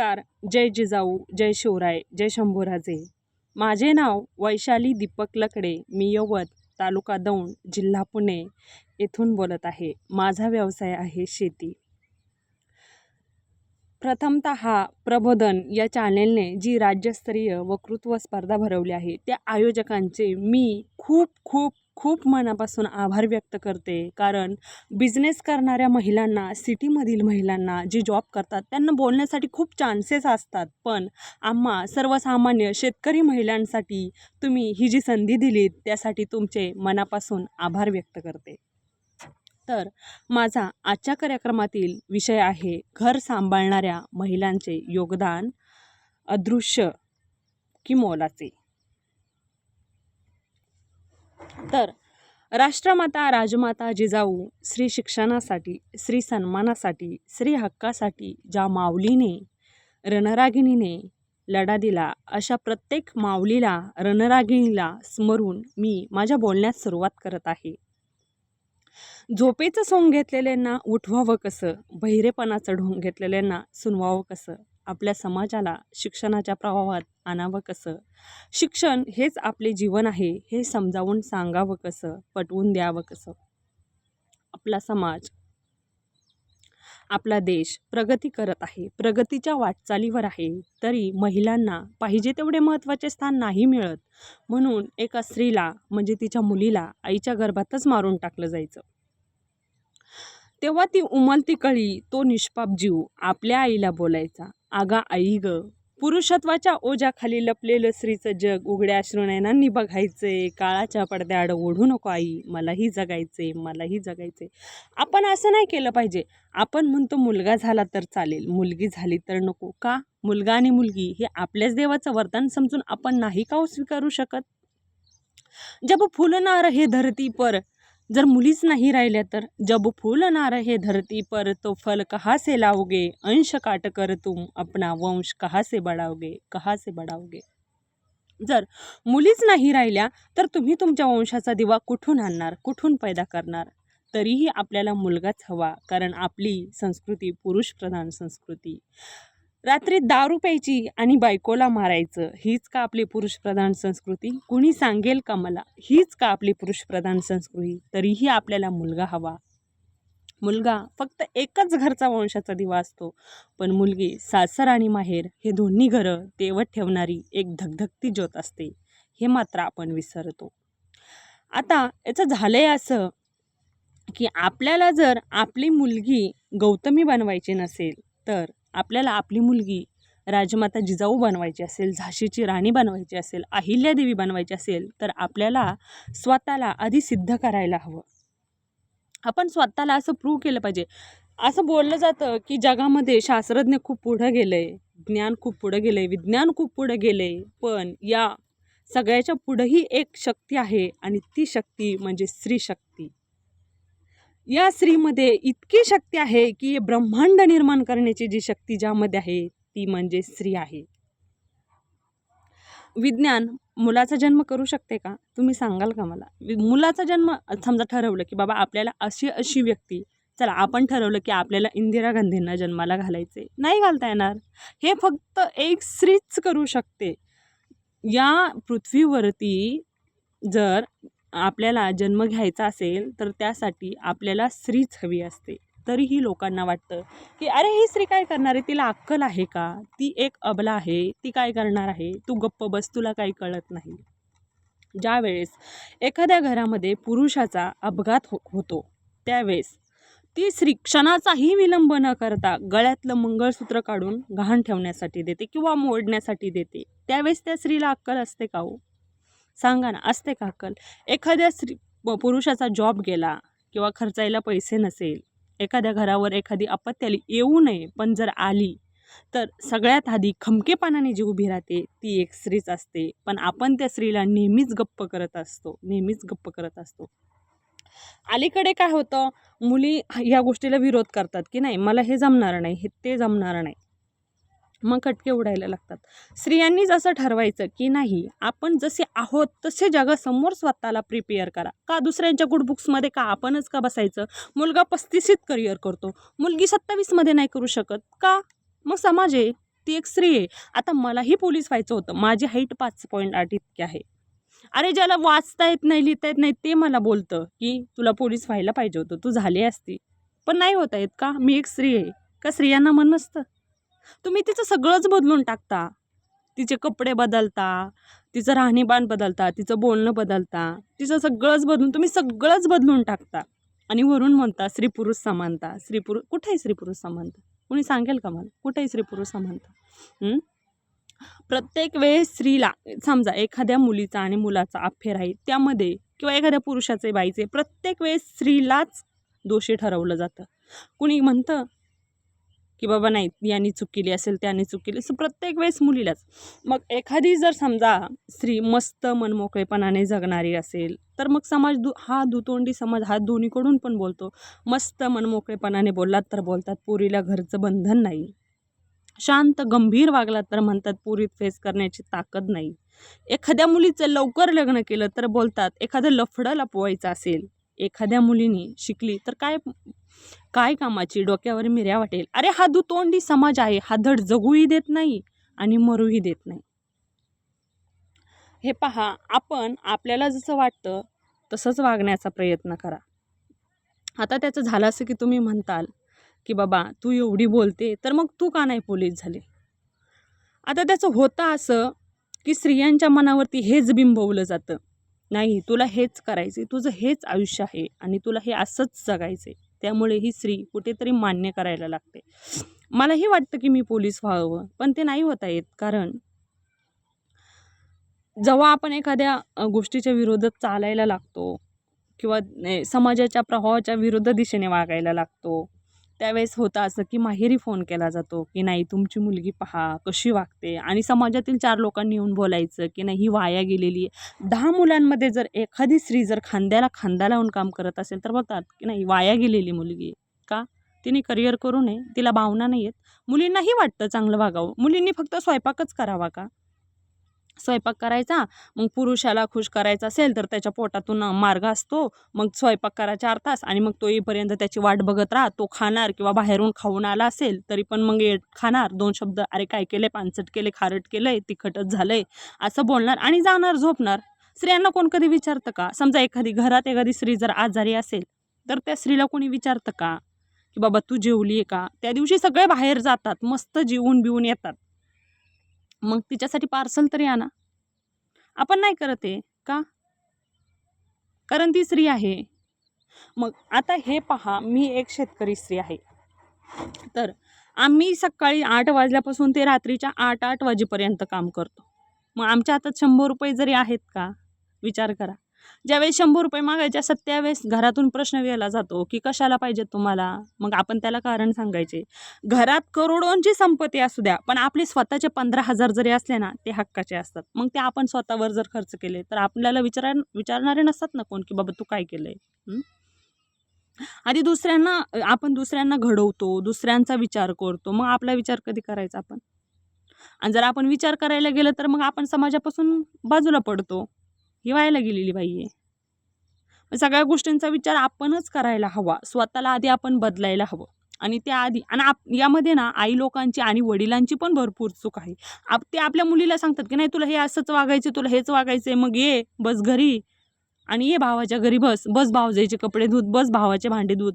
नमस्कार. जय जिजाऊ जय शिवराय जय शंभूराजे. माझे नाव वैशाली दीपक लकडे. मी यवत तालुका दौंड जिल्हा पुणे येथून बोलत आहे. माझा व्यवसाय आहे शेती. प्रथमतः प्रबोधन या चॅनेलने जी राज्यस्तरीय वक्तृत्व स्पर्धा भरवली आहे त्या आयोजकांचे मी खूप खूप खूप मनापासून आभार व्यक्त करते. कारण बिझनेस करणाऱ्या महिलांना सिटीमधील महिलांना जे जॉब करतात त्यांना बोलण्यासाठी खूप चान्सेस असतात. पण आम्हा सर्वसामान्य शेतकरी महिलांसाठी तुम्ही ही जी संधी दिलीत त्यासाठी तुमचे मनापासून आभार व्यक्त करते. तर माझा आजच्या कार्यक्रमातील विषय आहे घर सांभाळणाऱ्या महिलांचे योगदान अदृश्य की मोलाचे तर राष्ट्रमाता राजमाता जिजाऊ स्त्री शिक्षणासाठी स्त्री सन्मानासाठी स्त्री हक्कासाठी ज्या माऊलीने रणरागिणीने लढा दिला अशा प्रत्येक माऊलीला रणरागिणीला स्मरून मी माझ्या बोलण्यास सुरुवात करत आहे. झोपेचं सोंग घेतलेल्यांना उठवावं कसं? बहिरेपणाचं ढोंग घेतलेल्यांना सुनवावं कसं? आपल्या समाजाला शिक्षणाच्या प्रभावात आणावं कसं? शिक्षण हेच आपले जीवन आहे हे समजावून सांगावं कसं? पटवून द्यावं कसं? आपला समाज आपला देश प्रगती करत आहे प्रगतीच्या वाटचालीवर आहे. तरी महिलांना पाहिजे तेवढे महत्त्वाचे स्थान नाही मिळत. म्हणून एका स्त्रीला म्हणजे तिच्या मुलीला आईच्या गर्भातच मारून टाकलं जायचं. तेव्हा ती उमलती कळी तो निष्पाप जीव आपल्या आईला बोलायचा आगा आई ग पुरुषत्वाच्या ओझ्याखाली लपलेलं स्त्रीचं जग उघड्या अश्रुनयनांनी बघायचे काळाच्या पडद्याआड ओढू नको आई मलाही जगायचे मलाही जगायचे आपण असं नाही केलं पाहिजे. आपण म्हणतो मुलगा झाला तर चालेल मुलगी झाली तर नको. का? मुलगा आणि मुलगी हे आपल्याच देवाचं वरदान समजून आपण नाही का स्वीकारू शकत? जब फुलणार हे धरती पर जर मुलीच नाही राहिल्या तर? जब फुलणार हे धरती पर तो फल कहा से लावगे अंश काट कर तुम अपना वंश कहा से बढाओगे? कहा से बढाओगे? जर मुलीच नाही राहिल्या तर तुम्ही तुमच्या वंशाचा दिवा कुठून आणणार? कुठून पैदा करणार? तरीही आपल्याला मुलगाच हवा कारण आपली संस्कृती पुरुषप्रधान संस्कृती. रात्री दारू प्यायची आणि बायकोला मारायचं हीच का आपली पुरुषप्रधान संस्कृती? कुणी सांगेल का मला? हीच का आपली पुरुषप्रधान संस्कृती? तरीही आपल्याला मुलगा हवा. मुलगा फक्त एकच घरचा वंशाचा दिवा असतो. पण मुलगी सासर आणि माहेर हे दोन्ही घरं तेवत ठेवणारी एक धगधगती ज्योत असते. हे मात्र आपण विसरतो. आता याचं झालं आहे असं की आपल्याला जर आपली मुलगी गौतमी बनवायची नसेल तर आपल्याला आपली मुलगी राजमाता जिजाऊ बनवायची असेल झाशीची राणी बनवायची असेल अहिल्यादेवी बनवायची असेल तर आपल्याला स्वतःला आधी सिद्ध करायला हवं. आपण स्वतःला असं प्रूव्ह केलं पाहिजे. असं बोललं जातं की जगामध्ये शास्त्रज्ञ खूप पुढं गेलं आहे ज्ञान खूप पुढं गेलं आहे विज्ञान खूप पुढं गेलं आहे पण या सगळ्याच्या पुढंही एक शक्ती आहे आणि ती शक्ती म्हणजे स्त्री शक्ती. या स्त्रीमध्ये इतकी शक्ती आहे की ब्रह्मांड निर्माण करण्याची जी शक्ती ज्यामध्ये आहे ती म्हणजे स्त्री आहे. विज्ञान मुलाचा जन्म करू शकते का? तुम्ही सांगाल का मला? मुलाचा जन्म समजा ठरवलं की बाबा आपल्याला अशी अशी व्यक्ती चला आपण ठरवलं की आपल्याला इंदिरा गांधींना जन्माला घालायचे नाही घालता येणार. हे फक्त एक स्त्रीच करू शकते. या पृथ्वीवरती जर आपल्याला जन्म घ्यायचा असेल तर त्यासाठी आपल्याला स्त्रीच हवी असते. तरीही लोकांना वाटतं की अरे ही स्त्री काय करणार आहे? तिला अक्कल आहे का? ती एक अबला आहे. ती काय करणार आहे? तू गप्प बस तुला काही कळत नाही. ज्यावेळेस एखाद्या घरामध्ये पुरुषाचा अपघात हो होतो त्यावेळेस ती स्त्री क्षणाचाही विलंब न करता गळ्यातलं मंगळसूत्र काढून घाण ठेवण्यासाठी देते किंवा मोडण्यासाठी देते. त्यावेळेस त्या स्त्रीला अक्कल असते का हो? सांगा ना असते का अक्कल? एखाद्या स्त्री पुरुषाचा जॉब गेला किंवा खर्चायला पैसे नसेल एखाद्या घरावर एखादी आपत्ती आली येऊ नये पण जर आली तर सगळ्यात आधी खमकेपणाने जी उभी राहते ती एक स्त्रीच असते. पण आपण त्या स्त्रीला नेहमीच गप्प करत असतो नेहमीच गप्प करत असतो. अलीकडे काय होतं? मुली ह्या गोष्टीला विरोध करतात की नाही मला हे जमणार नाही हे ते जमणार नाही. मग खटके उडायला लागतात. स्त्रियांनीच असं ठरवायचं की नाही आपण जसे आहोत तसे जगासमोर स्वतःला प्रिपेअर करा. का दुसऱ्यांच्या गुडबुक्समध्ये का आपणच का बसायचं? मुलगा पस्तीसीत करिअर करतो. मुलगी सत्तावीसमध्ये नाही करू शकत. का? मग समाज आहे. ती एक स्त्री आहे. आता मलाही पोलीस व्हायचं होतं. माझी हाईट पाच पॉईंट आठ इतकी आहे. अरे ज्याला वाचता येत नाही लिहिता येत नाही ते मला बोलतं की तुला पोलीस व्हायला पाहिजे होतं. तू झाली असती. पण नाही होता येत का? मी एक स्त्री आहे. का स्त्रियांना मन नसतं? तुम्ही तिचं सगळंच बदलून टाकता. तिचे कपडे बदलता तिचं राहणीबाण बदलता तिचं बोलणं बदलता तिचं सगळंच बदलून तुम्ही सगळंच बदलून टाकता. आणि वरून म्हणता स्त्री पुरुष समानता. स्त्री पुरुष कुठे स्त्री पुरुष समानता. कुणी सांगेल का मला? कुठे स्त्री पुरुष समानता. प्रत्येक वेळेस स्त्रीला समजा एखाद्या मुलीचा आणि मुलाचा अफेअर आहे त्यामध्ये किंवा एखाद्या पुरुषाचे बाईचे प्रत्येक वेळेस स्त्रीलाच दोषी ठरवलं जातं. कुणी म्हणतं की बाबा नाही यांनी चूक केली असेल त्याने चूक केली असं प्रत्येक वेळेस मुलीलाच. मग एखादी जर समजा स्त्री मस्त मनमोकळेपणाने जगणारी असेल तर मग समाज दु हा दुतोंडी समाज हा दोन्हीकडून पण बोलतो. मस्त मनमोकळेपणाने बोललात तर बोलतात पोरीला घरचं बंधन नाही. शांत गंभीर वागलात तर म्हणतात पुरीत फेस करण्याची ताकद नाही. एखाद्या मुलीचं लवकर लग्न केलं तर बोलतात एखादं लफडं लपवायचं असेल एखाद्या मुलीने शिकली तर काय काय कामाची? डोक्यावर मिऱ्या वाटेल. अरे हा दुतोंडी समाज आहे. हा धड जगूही देत नाही आणि मरूही देत नाही. हे पहा आपण आपल्याला जसं वाटतं तसंच वागण्याचा प्रयत्न करा. आता त्याचं झालं असं की तुम्ही म्हणताल की बाबा तू एवढी बोलते तर मग तू का नाही पोलीस झाले? आता त्याचं होतं असं की स्त्रियांच्या मनावरती हेच बिंबवलं जातं. नाही तुला हेच करायचं तुझं हेच आयुष्य आहे आणि तुला हे असंच जगायचे त्यामुळे ही स्त्री कुठेतरी मान्य करायला लागते. मलाही वाटतं की मी पोलीस व्हावं पण ते नाही होता येत. कारण जेव्हा आपण एखाद्या गोष्टीच्या विरोधात चालायला लागतो किंवा समाजाच्या प्रभावाच्या विरुद्ध दिशेने वागायला लागतो त्यावेळेस होतं असं की माहेरी फोन केला जातो की नाही तुमची मुलगी पहा कशी वागते? आणि समाजातील चार लोकांनी येऊन बोलायचं की नाही ही वाया गेलेली आहे. दहा मुलांमध्ये जर एखादी स्त्री जर खांद्याला खांदा लावून काम करत असेल तर बघतात की नाही वाया गेलेली मुलगी का? तिने करिअर करू नये तिला भावना नाही आहेत मुलींनाही वाटतं चांगलं वागावं. मुलींनी फक्त स्वयंपाकच करावा का? स्वयंपाक करायचा. मग पुरुषाला खुश करायचा असेल तर त्याच्या पोटातून मार्ग असतो. मग स्वयंपाक करा चार तास आणि मग तो येईपर्यंत त्याची वाट बघत राहा. तो खाणार किंवा बाहेरून खाऊन आला असेल तरी पण मग ये खाणार. दोन शब्द अरे काय केले पानसट केले खारट केलंय? तिखटच झालंय? असं बोलणार आणि जाणार झोपणार. स्त्रियांना कोण कधी विचारतं का? समजा एखादी घरात एखादी स्त्री जर आजारी असेल तर त्या स्त्रीला कोणी विचारतं का? की बाबा तू जेवली आहे का? त्या दिवशी सगळे बाहेर जातात. मस्त जेवून बिवून येतात. मग तिच्यासाठी पार्सल तरी आणा. आपण नाही करत आहे का? कारण ती स्त्री आहे. मग आता हे पहा मी एक शेतकरी स्त्री आहे. तर आम्ही सकाळी आठ वाजल्यापासून ते रात्रीच्या आठ आठ वाजेपर्यंत काम करतो. मग आमच्या हातात शंभर रुपये जरी आहेत का? विचार करा. ज्यावेळेस शंभर रुपये मागायचे असतात त्यावेळेस घरातून प्रश्न केला जातो की कशाला पाहिजे तुम्हाला? मग आपण त्याला कारण सांगायचे. घरात करोडोंची संपत्ती असू द्या पण आपले स्वतःचे पंधरा हजार जरी असले ना ते हक्काचे असतात. मग ते आपण स्वतःवर जर खर्च केले तर आपल्याला विचार विचारणारे नसतात ना कोण की बाबा तू काय केलंय? हं? आधी दुसऱ्यांना आपण दुसऱ्यांना घडवतो दुसऱ्यांचा विचार करतो. मग आपला विचार कधी करायचा आपण? आणि जर आपण विचार करायला गेलं तर मग आपण समाजापासून बाजूला पडतो. ही व्हायला गेलेली बाई आहे. सगळ्या गोष्टींचा विचार आपणच करायला हवा. स्वतःला आधी आपण बदलायला हवं. आणि त्याआधी आणि आप यामध्ये ना आई लोकांची आणि वडिलांची पण भरपूर चूक आहे. आप ते आपल्या मुलीला सांगतात की नाही तुला हे असंच वागायचं तुला हेच वागायचं मग ये बस घरी. आणि ये भावाच्या घरी बस. बस भावजायचे कपडे धुत बस भावाचे भांडे धुत.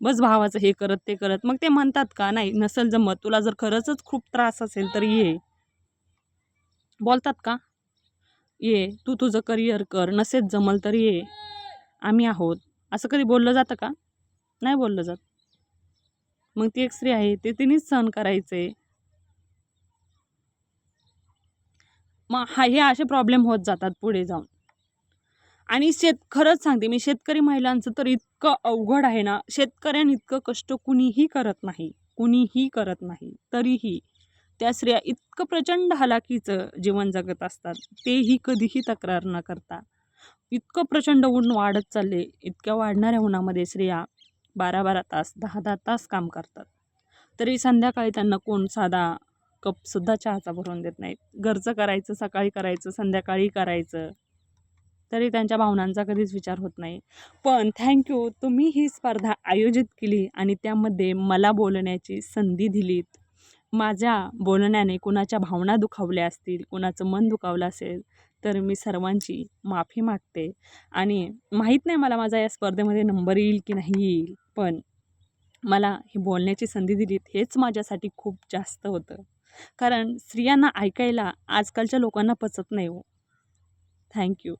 बस भावाचं हे करत ते करत. मग ते म्हणतात का नाही नसेल जमत. तुला जर खरंच खूप त्रास असेल तर ये. बोलतात का? ये तू तुझं करिअर कर नसेच जमल तर ये. आम्ही आहोत. असं कधी बोललं जातं का? नाही बोललं जात. मग ती एक स्त्री आहे ते तिनेच सहन करायचे. मग हा हे असे प्रॉब्लेम होत जातात पुढे जाऊन. आणि शेत खरंच सांगते मी शेतकरी महिलांचं तर इतकं अवघड आहे ना शेतकऱ्यांनी इतकं कष्ट कुणीही करत नाही. कुणीही करत नाही. तरीही. त्या स्त्रिया इतकं प्रचंड हलाखीचं जीवन जगत असतात. तेही कधीही तक्रार न करता. इतकं प्रचंड ऊन वाढत चालले इतक्या वाढणाऱ्या उन्हामध्ये स्त्रिया बारा बारा तास दहा दहा तास काम करतात. तरी संध्याकाळी त्यांना कोण साधा कपसुद्धा चहाचा भरून देत नाहीत. घरचं करायचं सकाळी करायचं संध्याकाळी करायचं. तरी त्यांच्या भावनांचा कधीच विचार होत नाही. पण थँक्यू तुम्ही ही स्पर्धा आयोजित केली आणि त्यामध्ये मला बोलण्याची संधी दिलीत. माझ्या बोलण्याने कुणाच्या भावना दुखावल्या असतील कुणाचं मन दुखावलं असेल तर मी सर्वांची माफी मागते. आणि माहीत नाही मला माझा या स्पर्धेमध्ये नंबर येईल की नाही येईल पण मला ही बोलण्याची संधी दिलीत हेच माझ्यासाठी खूप जास्त होतं. कारण स्त्रियांना ऐकायला आजकालच्या लोकांना पचत नाही हो. थँक्यू